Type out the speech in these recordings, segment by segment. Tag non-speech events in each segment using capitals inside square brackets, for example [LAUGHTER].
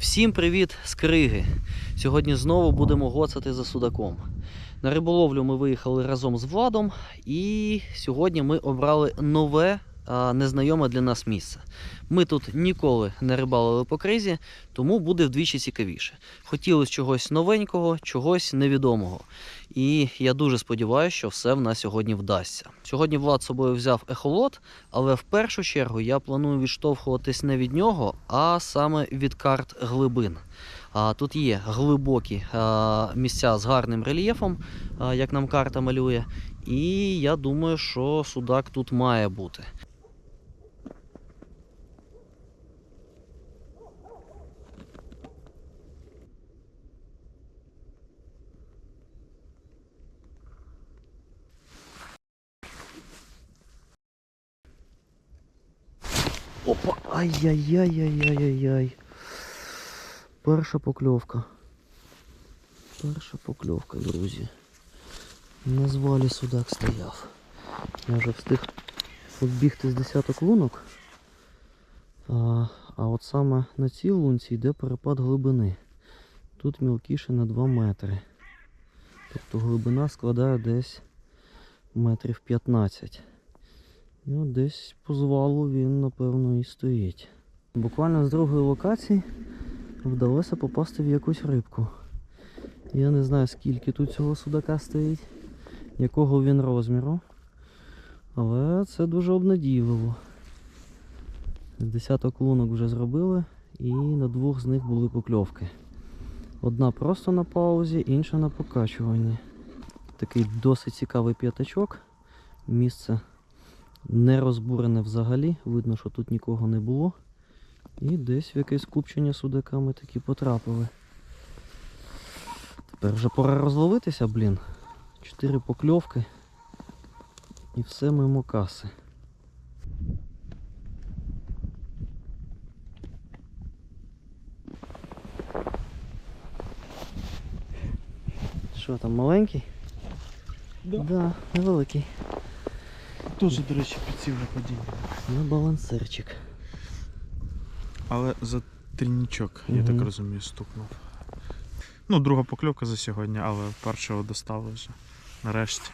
Всім привіт з Криги. Сьогодні знову будемо гоцати за судаком. На риболовлю ми виїхали разом з Владом, і сьогодні ми обрали нове, незнайоме для нас місце. Ми тут ніколи не рибалили по кризі, тому буде вдвічі цікавіше. Хотілося чогось новенького, чогось невідомого. І я дуже сподіваюся, що все в нас сьогодні вдасться. Сьогодні Влад з собою взяв ехолот, але в першу чергу я планую відштовхуватись не від нього, а саме від карт глибин. А, тут є глибокі місця з гарним рельєфом, як нам карта малює. І я думаю, що судак тут має бути. Опа! Ай-яй-яй-яй-яй-яй. Перша покльовка. Перша покльовка, друзі. На звалі судак стояв. Я вже встиг оббігти з десяток лунок. А, а от саме на цій лунці йде перепад глибини. Тут мілкіше на 2 метри. Тобто глибина складає десь метрів 15. От десь по звалу він, напевно, і стоїть. Буквально з другої локації вдалося попасти в якусь рибку. Я не знаю, скільки тут цього судака стоїть, якого він розміру. Але це дуже обнадійливо. Десяток лунок вже зробили, і на двох з них були покльовки. Одна просто на паузі, інша на покачуванні. Такий досить цікавий п'ятачок. Місце не розбурене взагалі, видно, що тут нікого не було. І десь в якесь купчення судака ми таки потрапили. Тепер вже пора розловитися, блін. Чотири покльовки. І все мимо каси. Що там, маленький? Да. Да, невеликий. Теж, до речі, підсів на падіння. На балансирчик. Але за трінічок, я так розумію, стукнув. Ну, друга покльовка за сьогодні, але першого достали вже. Нарешті.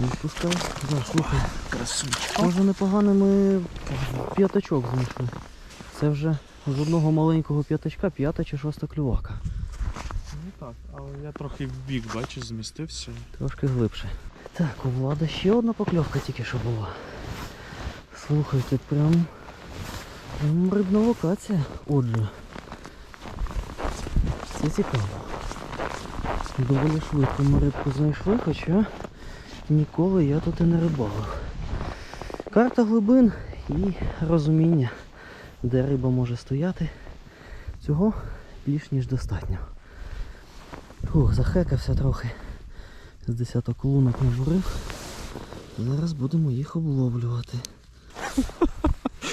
Відпускай. Да, слухай. Красунчик. Може непогано ми п'ятачок знайшли. Це вже з одного маленького п'ятачка п'ята чи шоста клювака. Ну так, але я трохи в бік, бачиш, змістився. Трошки глибше. Так, у Влада ще одна покльовка тільки що була. Слухайте, прям, прям рибна локація. Отже. Це цікаво. Доволі швидко ми рибку знайшли, хоча ніколи я тут і не рибалив. Карта глибин і розуміння, де риба може стояти. Цього більш ніж достатньо. Фух, захекався трохи. З десяток лунок набурив. Зараз будемо їх обловлювати.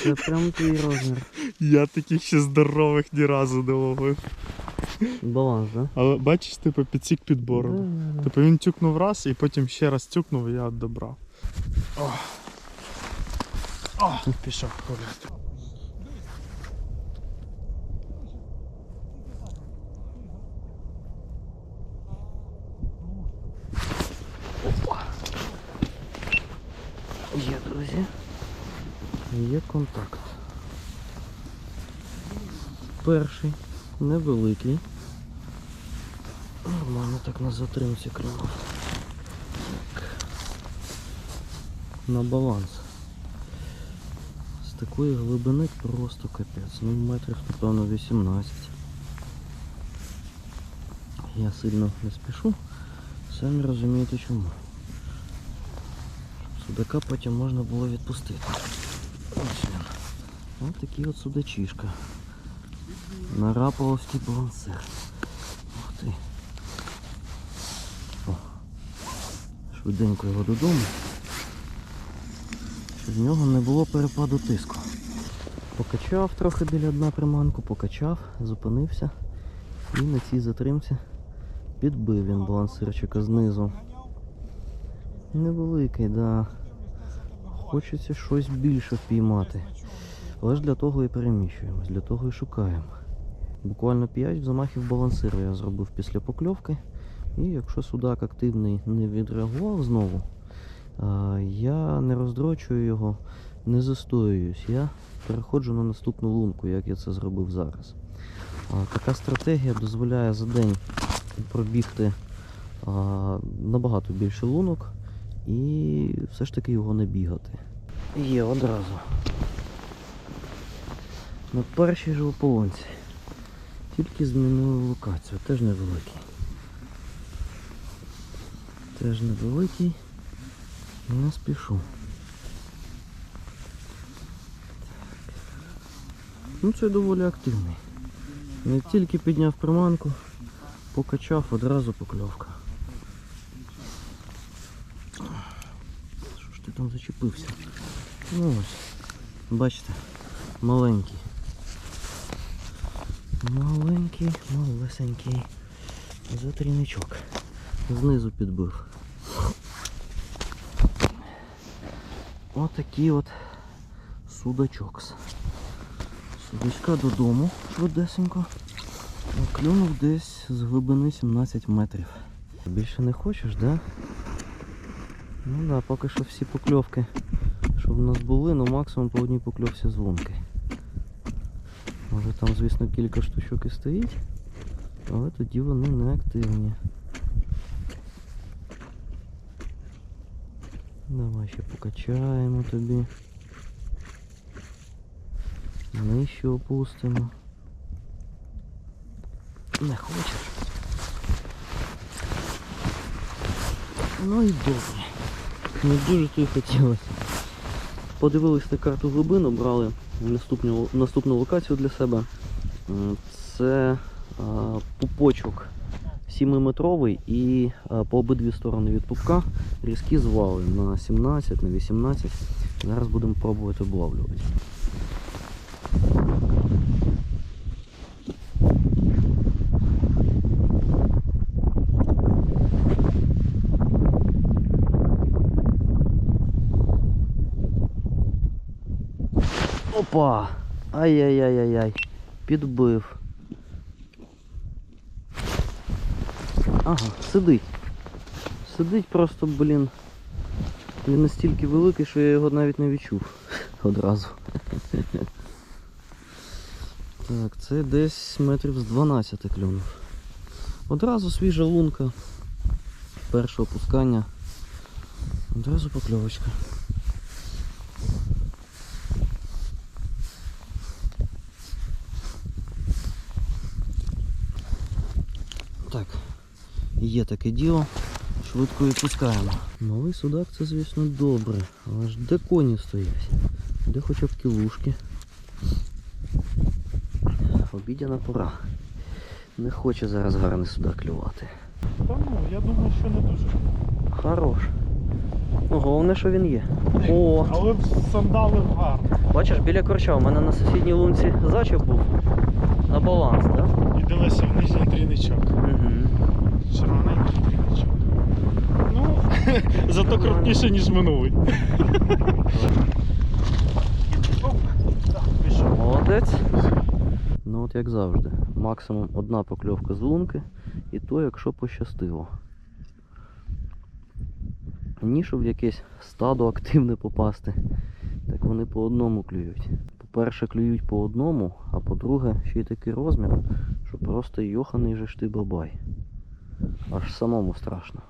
Це прям твій розмір. Я таких ще здорових ні разу не ловив. Баланс, да? Але бачиш, типу, підсік під бороду. Да-да-да. Типу він тюкнув раз і потім ще раз тюкнув і я добрав. О. О, пішов гуляти. Є, друзі. Є контакт. Перший невеликий. Нормально так на затримці клюнув. Так. На баланс. З такої глибини просто капець. Ну метрів напевно 18. Я сильно не спішу. Самі розумієте чому. Судака потім можна було відпустити. Ось такий от судачишка. Нараповський балансир. Ух ти. О. Швиденько його додому. Щоб в нього не було перепаду тиску. Покачав трохи біля дна приманку, покачав, зупинився. І на цій затримці підбив він балансирчика знизу. Невеликий, да. Хочеться щось більше впіймати. Але ж для того і переміщуємось, для того і шукаємо. Буквально 5 замахів балансиру я зробив після покльовки. І якщо судак активний не відреагував знову, я не роздрочую його, не застоююсь. Я переходжу на наступну лунку, як я це зробив зараз. Така стратегія дозволяє за день пробігти набагато більше лунок і все ж таки його не бігати. Є одразу. На першій ж ополонці. Тільки змінили локацію, теж невеликий. Теж невеликий. Не спішу. Ну це доволі активний. Не тільки підняв приманку, покачав одразу покльовка. Що ж ти там зачепився? Ну ось. Бачите, маленький. Маленький, малесенький. Затріничок. Знизу підбив. Отакий от судачок. Судачка додому швидесенько. Клюнув десь з глибини 17 метрів. Більше не хочеш, да? Ну да, поки що всі покльовки, що в нас були, ну максимум по одній покльовці з. Може там, звісно, кілька штучок і стоїть, але тоді вони не активні. Давай ще покачаємо тобі. Нижче опустимо. Не хочеш? Ну і добре. Не дуже то й хотілося. Подивились на карту глибину, брали наступну, наступну локацію для себе. Це а, пупочок 7-метровий і а, по обидві сторони від пупка різкі звали на 17, на 18. Зараз будемо пробувати облавлювати. Опа! Ай-яй-яй-яй-яй. Підбив. Ага, сидить. Сидить просто, блін. Він настільки великий, що я його навіть не відчув [LAUGHS] одразу. Так, це десь метрів з 12 клюнув. Одразу свіжа лунка. Перше опускання. Одразу покльовочка. Так, є таке діло. Швидко відпускаємо. Малий судак це, звісно, добре. Але ж де коні стоять? Де хоча б кілушки? Обідяна пора. Не хоче зараз гарний судак клювати. Та ну, я думаю, що не дуже. Хорош. Ну, головне, що він є. О, Але сандали гарно. бачиш, біля корча у мене на сусідній лунці зачіп був. На баланс, так? Да? І дивися в нижній трійничок. Угу. Червоненький трійничок. Ну, [LAUGHS] зато крупніше, ніж минулий. Молодець. Ну от як завжди. Максимум одна покльовка з лунки, і то якщо пощастило. Ні, щоб в якесь стадо активне попасти. Так вони по одному клюють. По-перше, клюють по одному, а по-друге, ще й такий розмір, що просто йоханий же ж ти бабай. Аж самому страшно.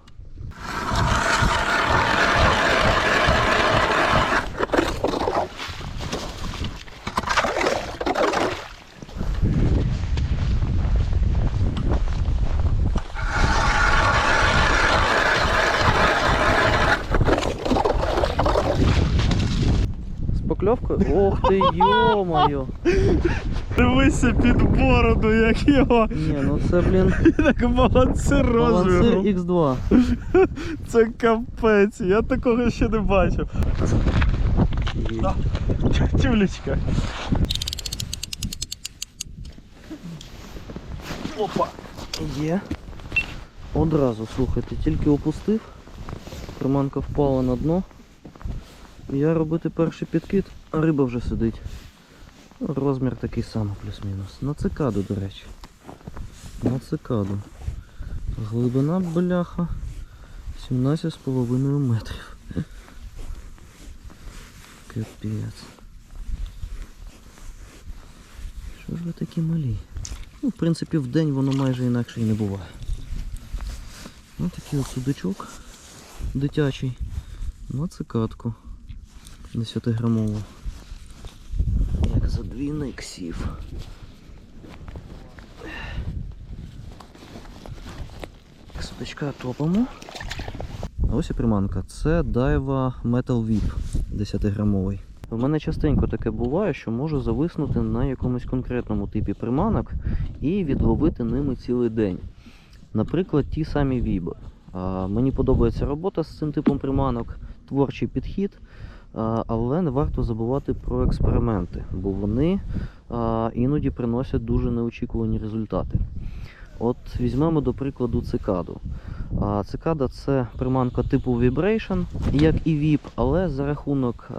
З покльовкою? Ох ти йо-моє! [LAUGHS] Дивися під бороду, як його. Ні, ну це, блін, [LAUGHS] Так балансир балансир розміром. X2. [LAUGHS] Це капець, я такого ще не бачив. Тюлечка. [LAUGHS] Опа. Є. Одразу, слухайте, тільки опустив. Приманка впала на дно. Я робити перший підкид, а риба вже сидить. Ну, Розмір такий самий плюс-мінус. На цикаду, до речі. на цикаду. Глибина бляха 17,5 метрів. [LAUGHS] Капець. Що ж ви такі малі? Ну, в принципі, в день воно майже інакше і не буває. Ось такий от судачок дитячий на цикадку 10 грамову. Як задвійник сів. Так, топимо. Ось і приманка. Це Daiwa Metal Whip 10 грамовий. У мене частенько таке буває, що можу зависнути на якомусь конкретному типі приманок і відловити ними цілий день. Наприклад, ті самі віби. Мені подобається робота з цим типом приманок, творчий підхід, але не варто забувати про експерименти, бо вони іноді приносять дуже неочікувані результати. От візьмемо до прикладу цикаду. Цикада це приманка типу Vibration, як і VIP, але за рахунок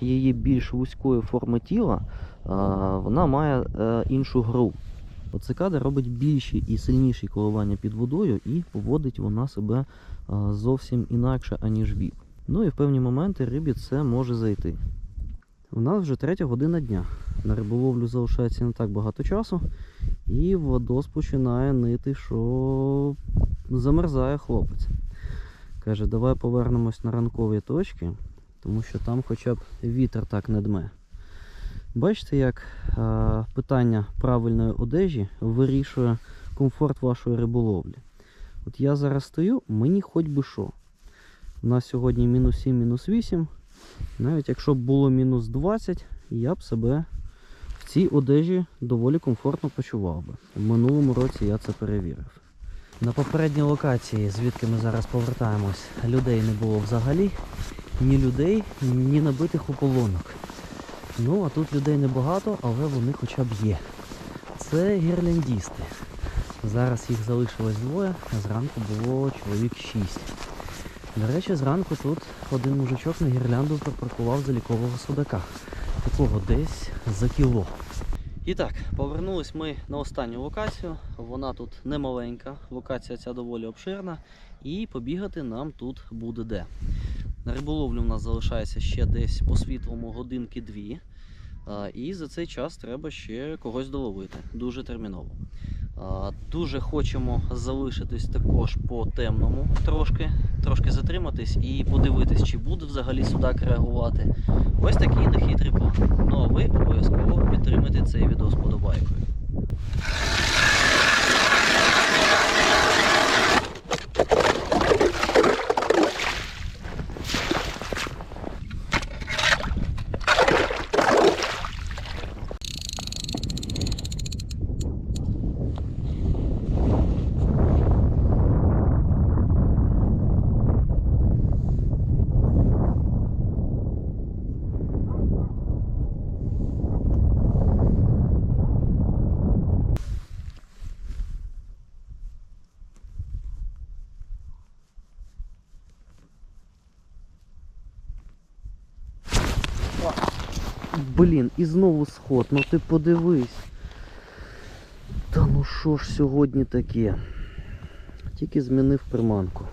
її більш вузької форми тіла вона має е, іншу гру. Цикада робить більші і сильніші коливання під водою, і поводить вона себе зовсім інакше, аніж VIP. Ну і в певні моменти рибі це може зайти. У нас вже третя година дня. На риболовлю залишається не так багато часу, і водос починає нити, що замерзає хлопець. Каже, давай повернемось на ранкові точки, тому що там хоча б вітер так не дме. Бачите, як е, питання правильної одежі вирішує комфорт вашої риболовлі. От я зараз стою, мені хоч би що. У нас сьогодні мінус 7, мінус 8. Навіть якщо б було мінус 20, я б себе в цій одежі доволі комфортно почував би. В минулому році я це перевірив. На попередній локації, звідки ми зараз повертаємось, людей не було взагалі. Ні людей, ні набитих ополонок. Ну, а тут людей небагато, але вони хоча б є. Це гірляндісти. Зараз їх залишилось двоє, а зранку було чоловік шість. До речі, зранку тут один мужичок на гірлянду припаркував залікового судака. Такого десь за кіло. І так, повернулись ми на останню локацію. Вона тут не маленька, локація ця доволі обширна, і побігати нам тут буде де. На риболовлю в нас залишається ще десь по світлому годинки дві. І за цей час треба ще когось доловити. Дуже терміново. А, Дуже хочемо залишитись також по темному трошки, трошки затриматись і подивитись, чи буде взагалі судак реагувати. Ось такий нехитрий план. Ну а ви обов'язково підтримайте цей відео подобайкою. Блін, і знову сход, ну ти подивись. Та ну що ж сьогодні таке? Тільки змінив приманку.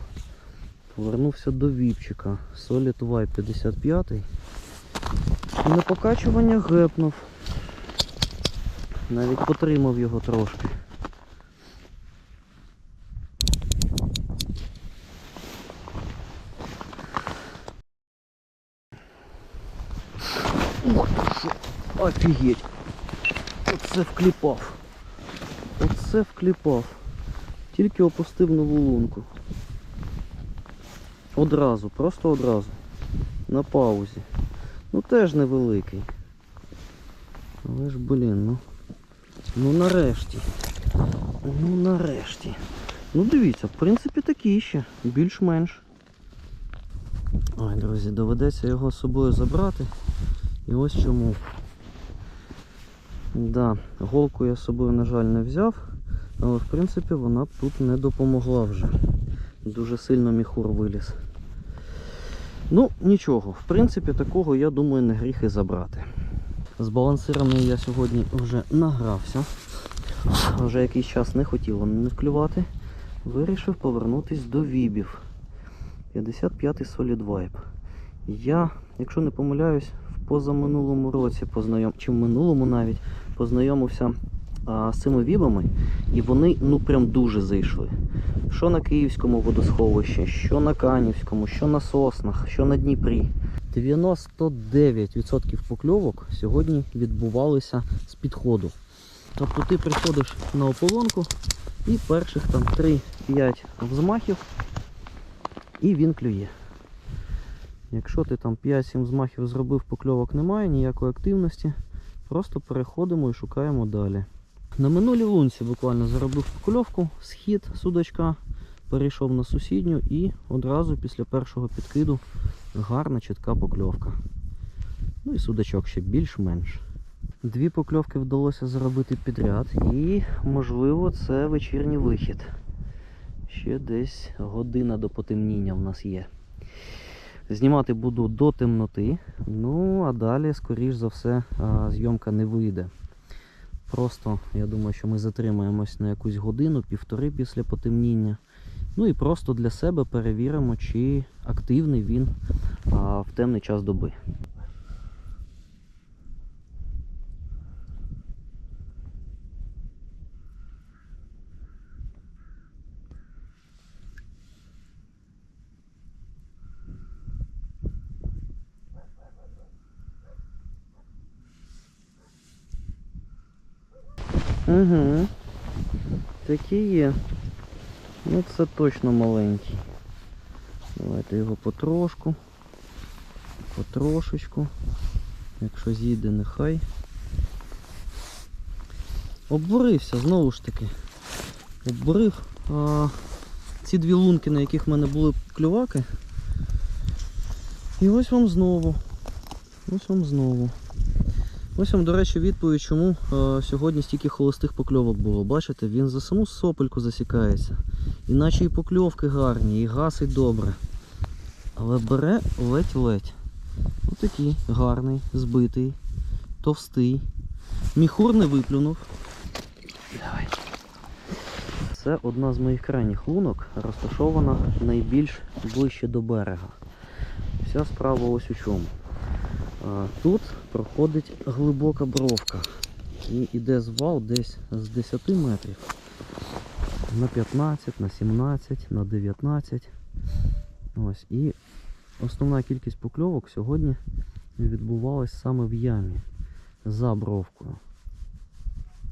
Повернувся до віпчика. Solid Y 55. І на покачування гепнув. Навіть потримав його трошки. Ух ти що! Офігеть! Оце вкліпав. Оце вкліпав. Тільки опустив нову лунку. Одразу, просто одразу. На паузі. Ну теж невеликий. Але ж, блін, ну. Ну нарешті. Ну нарешті. Ну дивіться, в принципі такий ще. Більш-менш. Ой, друзі, доведеться його з собою забрати. І ось чому. Да, голку я з собою, на жаль, не взяв, але в принципі вона б тут не допомогла вже. Дуже сильно міхур виліз. Ну, нічого, в принципі, такого, я думаю, не гріх і забрати. З балансирами я сьогодні вже награвся. Вже якийсь час не хотіло не клювати. Вирішив повернутись до вібів. 55-й Solid Vibe. Я, якщо не помиляюсь, в позаминулому році познайом... чи в минулому навіть познайомився а, з цими вібами, і вони ну прям дуже зайшли. Що на Київському водосховищі, що на Канівському, що на Соснах, що на Дніпрі. 99% покльовок сьогодні відбувалися з підходу. Тобто ти приходиш на ополонку і перших там 3-5 взмахів, і він клює. Якщо ти там 5-7 взмахів зробив, покльовок немає, ніякої активності, просто переходимо і шукаємо далі. На минулій лунці буквально заробив покльовку, схід судачка, перейшов на сусідню і одразу після першого підкиду гарна чітка покльовка. Ну і судачок ще більш-менш. Дві покльовки вдалося заробити підряд, і, можливо, це вечірній вихід. Ще десь година до потемніння в нас є. Знімати буду до темноти, ну а далі, скоріш за все, зйомка не вийде. Просто я думаю, що ми затримаємось на якусь годину, півтори після потемніння. Ну і просто для себе перевіримо, чи активний він в темний час доби. Угу. Такі є. Ну це точно маленький. Давайте його потрошку. Потрошечку. Якщо з'їде, нехай. Обварився, знову ж таки. Обварив а, ці дві лунки, на яких в мене були клюваки. І ось вам знову. Ось вам знову. Ось вам, до речі, відповідь, чому е, сьогодні стільки холостих покльовок було. Бачите, він за саму сопельку засікається. Іначе і покльовки гарні, і гасить добре. Але бере ледь-ледь. Отакий гарний, збитий, товстий. Міхур не виплюнув. Давай. Це одна з моїх крайніх лунок, розташована найбільш ближче до берега. Вся справа ось у чому. Тут проходить глибока бровка. І йде звал десь з 10 метрів на 15, на 17, на 19. Ось. І основна кількість покльовок сьогодні відбувалась саме в ямі за бровкою.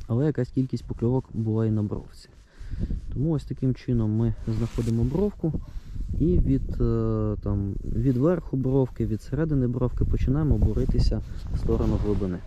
Але якась кількість покльовок була і на бровці. Тому ось таким чином ми знаходимо бровку і від, е, там, від верху бровки, від середини бровки починаємо боритися в сторону глибини.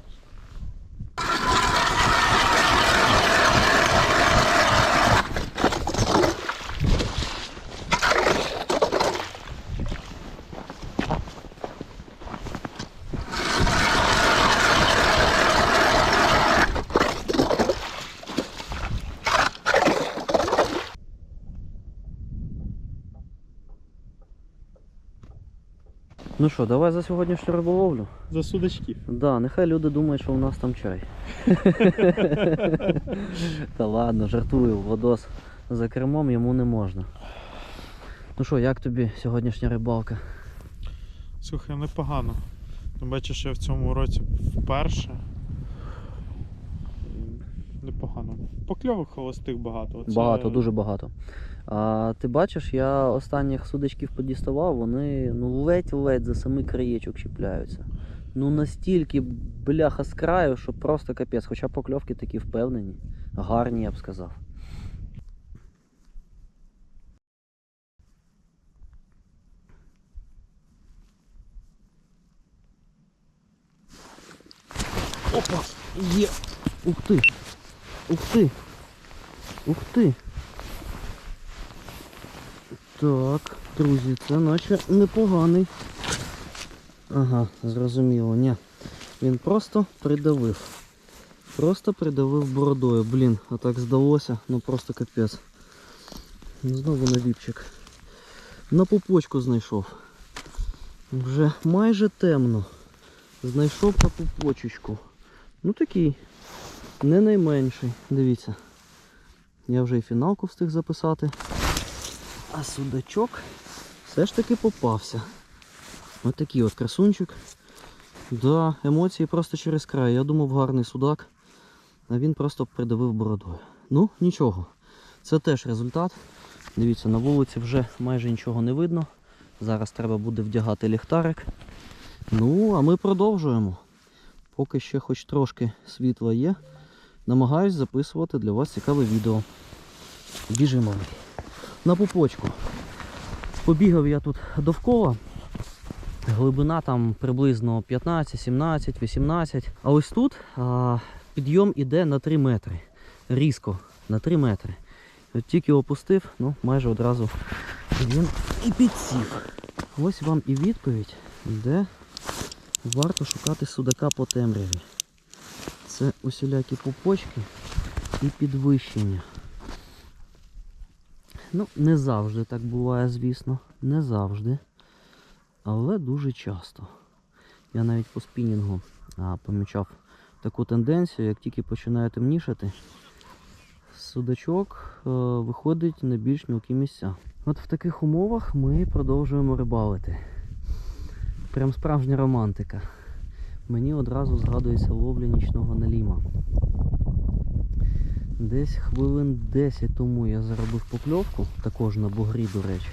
Ну що, давай за сьогоднішню риболовлю. За судачків. Да, нехай люди думають, що у нас там чай. [LAUGHS] Та ладно, жартую, Водос за кермом йому не можна. Ну що, як тобі сьогоднішня рибалка? Слухай, непогано. Ну, Бачиш, я в цьому році вперше. Непогано. Покльовок холостих багато. Оце- Багато, дуже багато. А, ти бачиш, я останніх судочків подіставав, вони ну, ледь-ледь за самий краєчок чіпляються. Ну настільки бляха з краю, що просто капець. Хоча покльовки такі впевнені, гарні, я б сказав. Опа! Є! Ух ти! Ух ти! Ух ти! Так, друзі, це наче непоганий. Ага, зрозуміло, ні. Він просто придавив. Просто придавив бородою. Блін, а так здалося, ну просто капець. Знову на віпчик. На пупочку знайшов. Вже майже темно. Знайшов на пупочечку. Ну такий. не найменший. Дивіться. Я вже і фіналку встиг записати. А судачок все ж таки попався. Ось такий от красунчик. Да, емоції просто через край. Я думав гарний судак, а він просто придавив бородою. Ну, нічого. Це теж результат. Дивіться, на вулиці вже майже нічого не видно. Зараз треба буде вдягати ліхтарик. Ну, а ми продовжуємо. Поки ще хоч трошки світла є, намагаюсь записувати для вас цікаве відео. Біжимо. На пупочку. Побігав я тут довкола. Глибина там приблизно 15, 17, 18. А ось тут а, підйом іде на 3 метри. Різко на 3 метри. От тільки опустив, ну майже одразу він і підсів. Ось вам і відповідь, де варто шукати судака по темряві. Це усілякі пупочки і підвищення. Ну, не завжди так буває, звісно. Не завжди. Але дуже часто. Я навіть по спінінгу а, помічав таку тенденцію, як тільки починає темнішати, судачок е, виходить на більш мілкі місця. От в таких умовах ми продовжуємо рибалити. Прям справжня романтика. Мені одразу згадується ловля нічного наліма. Десь хвилин 10 тому я заробив покльовку, також на бугрі, до речі,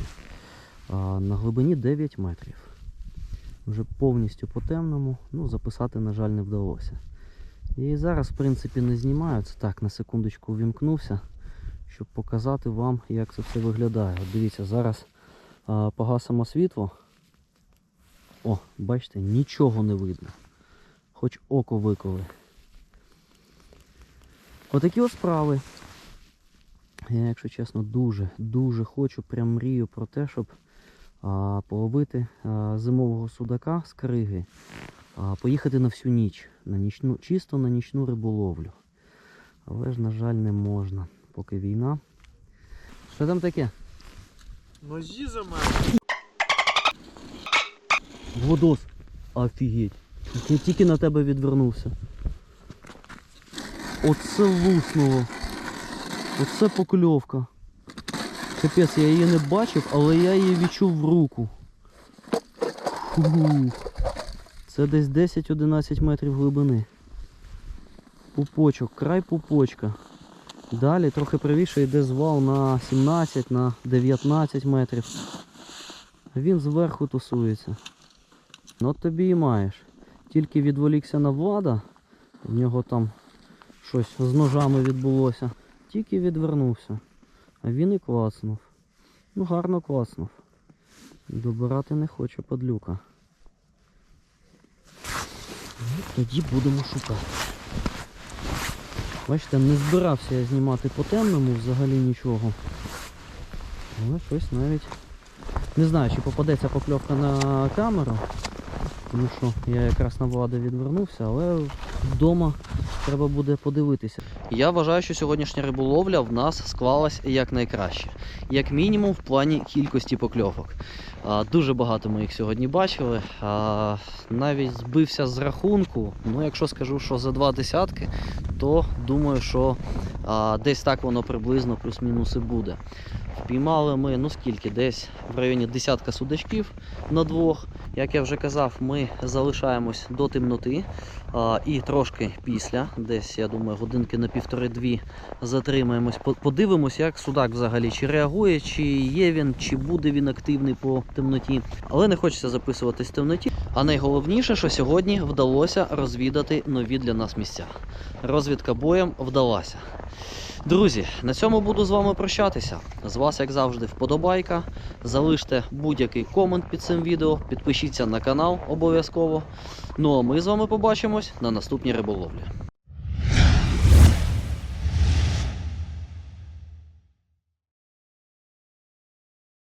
на глибині 9 метрів. Вже повністю по темному, ну записати, на жаль, не вдалося. І зараз, в принципі, не знімаю. Це так, на секундочку вімкнувся, щоб показати вам, як це все виглядає. От дивіться, зараз а, погасимо світло. О, бачите, нічого не видно. Хоч око виколи. Отакі от справи. Я, якщо чесно, дуже, дуже хочу, прям мрію про те, щоб а, половити а, зимового судака з криги, а, поїхати на всю ніч, на нічну, чисто на нічну риболовлю. Але ж, на жаль, не можна, поки війна. Що там таке? Ножі за мене. Водос. Офігеть. Я тільки на тебе відвернувся. Оце луснуло. Оце покльовка. Капець, я її не бачив, але я її відчув в руку. Фух. Це десь 10-11 метрів глибини. Пупочок, край пупочка. Далі трохи правіше йде звал на 17, на 19 метрів. Він зверху тусується. Ну тобі і маєш. Тільки відволікся на влада, в нього там щось з ножами відбулося. Тільки відвернувся. А він і клацнув. Ну гарно клацнув. Добирати не хоче падлюка. Ну, Тоді будемо шукати. Бачите, не збирався я знімати по темному взагалі нічого. Але щось навіть. Не знаю, чи попадеться покльовка на камеру. Тому що я якраз на влади відвернувся, але вдома треба буде подивитися. Я вважаю, що сьогоднішня риболовля в нас склалась якнайкраще. Як мінімум в плані кількості покльовок. Дуже багато ми їх сьогодні бачили. Навіть збився з рахунку. Ну, якщо скажу, що за два десятки, то думаю, що десь так воно приблизно плюс-мінус і буде. Впіймали ми, ну скільки, десь в районі десятка судачків на двох. Як я вже казав, ми залишаємось до темноти а, і трошки після, десь, я думаю, годинки на півтори-дві затримаємось. По- Подивимось, як судак взагалі чи реагує, чи є він, чи буде він активний по темноті. Але не хочеться записуватись в темноті. А найголовніше, що сьогодні вдалося розвідати нові для нас місця. Розвідка боєм вдалася. Друзі, на цьому буду з вами прощатися. З вас, як завжди, вподобайка. Залиште будь-який комент під цим відео, підпишіться на канал обов'язково. Ну а ми з вами побачимось на наступній риболовлі.